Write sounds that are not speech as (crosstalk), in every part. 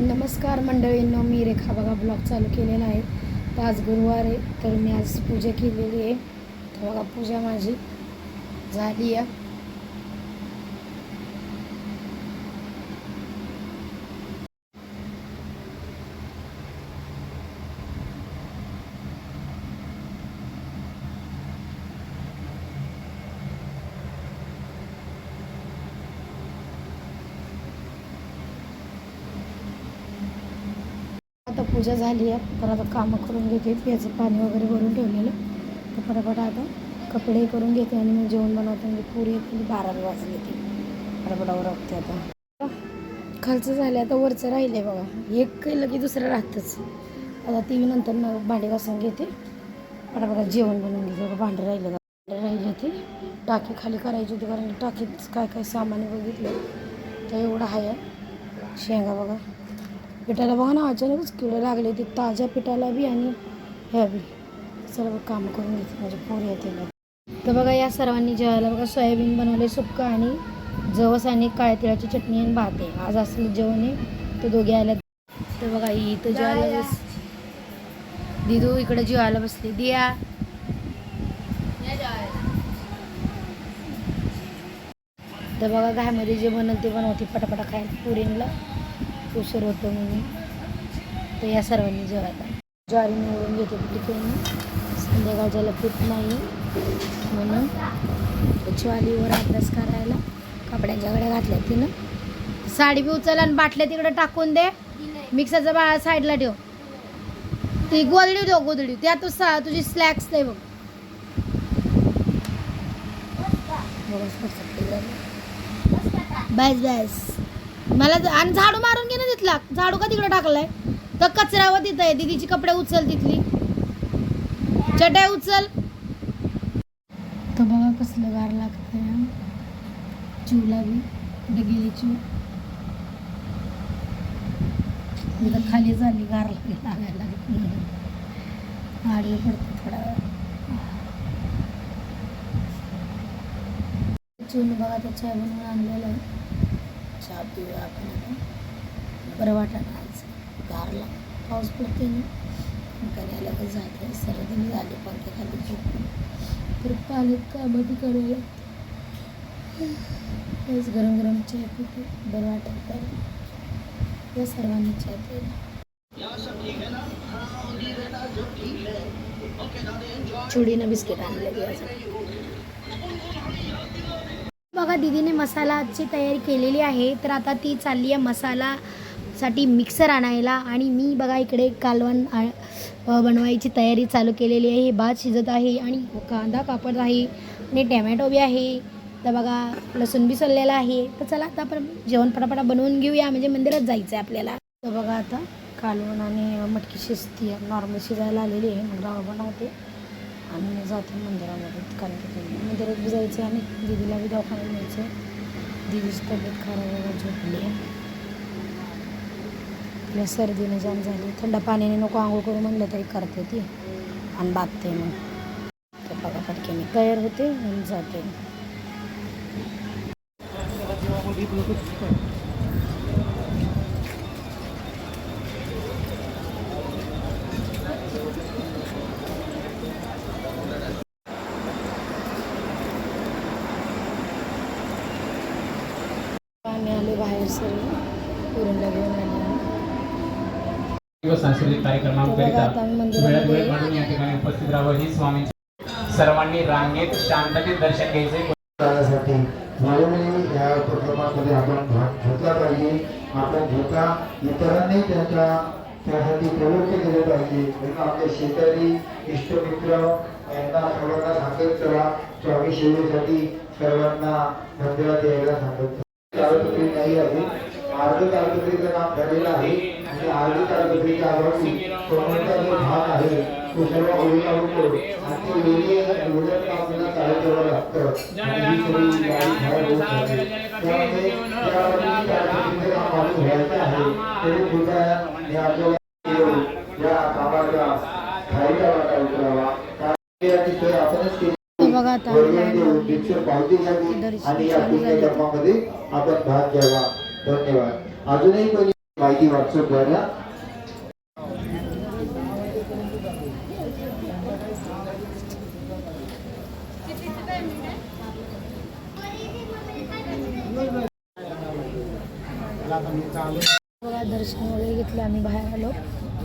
नमस्कार मंडळींनो मी रेखा बघा ब्लॉग चालू केलेला आहे. तर आज गुरुवार आहे तर मी आज पूजा केलेली आहे. तर बघा पूजा माझी झाली आहे आता पूजा झाली आहे. तर आता कामं करून घेते. प्याचं पाणी वगैरे भरून ठेवलेलं. तर फटाफट आता कपडे करून घेते आणि मग जेवण बनवते. म्हणजे पुरी येते बाराला वाजले ते. पटापट ओरखते आता. खालचं झालं आता वरचं राहिलं आहे बघा. एक केलं की दुसरं राहतंच. आता टी व्ही नंतर मग भांडे घासून घेते. पटापट जेवण बनवून घेते. बघा भांडे राहिलं भांडे राहिले ते. टाकी खाली करायची होती कारण टाकीत काय काय सामान बघितलं तर एवढं आहे. शेंगा बघा. पिठाला बघा ना अचानकच किडे लागले ते ताज्या पिठाला बी आणि ह्या बी. सर्व काम करून घेते माझे पोर येते. तर बघा या सर्वांनी जेवायला बघा सोयाबीन बनवले सुक्का आणि जवस आणि काळ्या तिळाची चटणी आणि भात आहे. आज असलं जेवण आहे ते दोघे आल्या तर बघा ही इथं जेवायला बस दिदू इकडे जेवायला बसली. दिया. तर बघा घायमध्ये जे बनल ते बनवते पटापटा खायला पुरींला. उशीर होतो म्हणून. तर या सर्वांनी जेवायला ज्वारी निवडून घेते पिठेने संध्याकाळच्याला पीठ नाही. म्हणून ज्वारीवर अभ्यास करायला कपड्यांच्या गड्या घातल्या तिनं. साडी बी उचल आणि बाटल्या तिकडे टाकून दे. मिक्सरचा बाळा साईडला ठेव. ती गोदडी ठेव गोदडी त्यातच सा तुझी स्लॅक्स दे बघ. बस बस. मला आणि झाडू मारून घे ना तिथला. झाडू का तिकडे टाकलाय? तर कचऱ्यावर तिथं आहे. दिदीची कपडे उचल तिथली. चटई उचल. तर बघा कसलं गार लागतंय चिवला बी कुठे गेली चिव इथं खाली झाली गार लागली लागायला लागली. आडवी पडते थोडा वेळ बघा त्याच्या आणलेलं बनवून आहे. चहा पिऊया आपण आता बरं वाटत आज गारला पाऊस पडते ना कधी आलं का जाते सर्दी झाली पंखे खाली झोपून तर पाण्यात कामं करायला तेच गरम गरम चहा पिते बरं वाटत तर या सर्वांनी चहा पिला चुडीनं बिस्किट आणलेली यासाठी (laughs) बघा दीदीने मसालाची तयारी केलेली आहे. तर आता ती चालली आहे मसालासाठी मिक्सर आणायला. आणि मी बघा इकडे कालवण बनवायची तयारी चालू केलेली आहे. हे भात शिजत आहे आणि कांदा कापड आहे आणि टॅमॅटो बी आहे. तर बघा लसूण बी सोललेला आहे. तर चला आता आपण जेवण पटापटा बनवून घेऊया. म्हणजे मंदिरात जायचं आहे आपल्याला. तर बघा आता कालवण आणि मटकी शिजती नॉर्मल शिजायला आलेली आहे. मग बनवते. आणि मी जाते मंदिरामध्ये कारण की मंदिरात बी जायचं आणि दीदीला बी दवाखान्यात न्यायचं दीदीची तब्येत खराब वगैरे झोपली आहे. तिला सर्दीने जाम झाली थंड पाण्याने नको आंघोळ करू म्हणलं तरी करते ती. आणि बागते मग. ते बघा पटके मी तयार होते आणि जाते आम्ही आलो बाहेर सर्व पुरणला घेऊन आलो दिवस सांस्कृतिक कार्यक्रमांकरिता उपस्थित राहावं ही स्वामींची सर्वांनी रांगेत शांततेत दर्शन घ्यायचे. करण्यासाठी वेळोवेळी या उपक्रमामध्ये आपण भाग घेतला पाहिजे. आपण घेता इतरांनी त्यांच्या त्यासाठी प्रवृत्त केले पाहिजे म्हणून आपले शेजारी इष्टमित्र यांना सर्वांना सांगत चला. स्वामी सेवेसाठी सर्वांना मंदिरात यायला सांगत तालपत्री नाही आहे अर्ध तालपत्रीचं काम झालेलं आहे आणि अर्ध तालपत्रीच्या अभावी कोणता जो भाग आहे तो सर्व ओढला होतो आणि ते वेगळे आपल्याला लागतं आणि ही सगळी गाडी बाहेर होत आहे. त्यामुळे ज्यावेळी काम आहे तरी कृपया हे आपल्याला या फायदा वाटा उतरावा पुण्यकर्मामध्ये आपण भाग घ्यावा. धन्यवाद. अजूनही कोणी माहिती व्हॉट्सअपद्वारे बघा दर्शन वगैरे घेतलं आम्ही बाहेर आलो.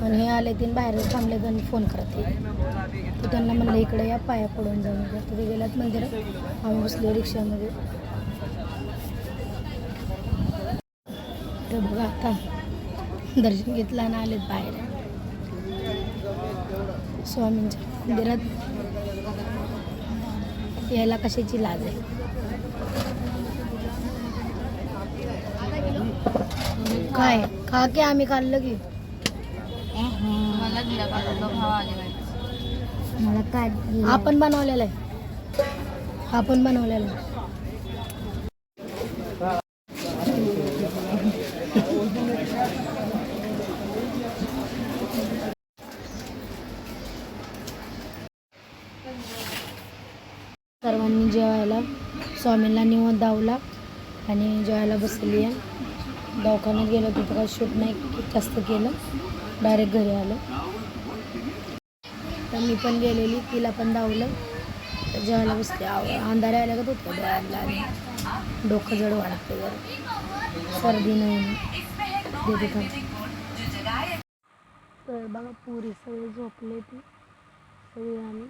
आणि हे आले तीन बाहेरच थांबले आणि फोन करते तर त्यांना म्हणलं इकडे या पाया पडून जाऊन तिथे तर गेल्यात मंदिरात. आम्ही बसलो रिक्षामध्ये. तर बघा आता दर्शन घेतलं आणि आलेत बाहेर. स्वामींच्या मंदिरात. यायला कशाची लाज आहे? काय? खा की आम्ही खाल्लं की. मला दिला भाव आले मला काय आपण बनवलेलं आहे. आपण बनवलेलं आहे. सर्वांनी जेवायला स्वामींना निवड दावला आणि जेवायला बसली आहे. दवाखान्यात गेलो तिथं काही शूट नाही जास्त केलं. डायरेक्ट घरी आलं. तर मी पण गेलेली तिला पण धावलं. जेवायला बसते आव अंधारे आल्या का होतं डोळ्याला डोकं जड वाढतं जर. सर्दी नाही देते तर बघा पुरी सगळे झोपले ती. सगळी आम्ही.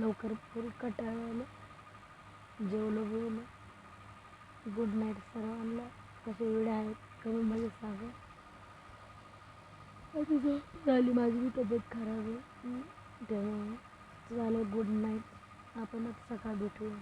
लवकर पुरी कटाळलं जेवलो बोललं गुड नाईट सर्वांना. कसे वेळ आहेत कमी मध्ये सांगा. आणि झाली माझी बी तब्येत खराब आहे. तेव्हा झालं गुड नाईट आपण आता सकाळ भेटूया.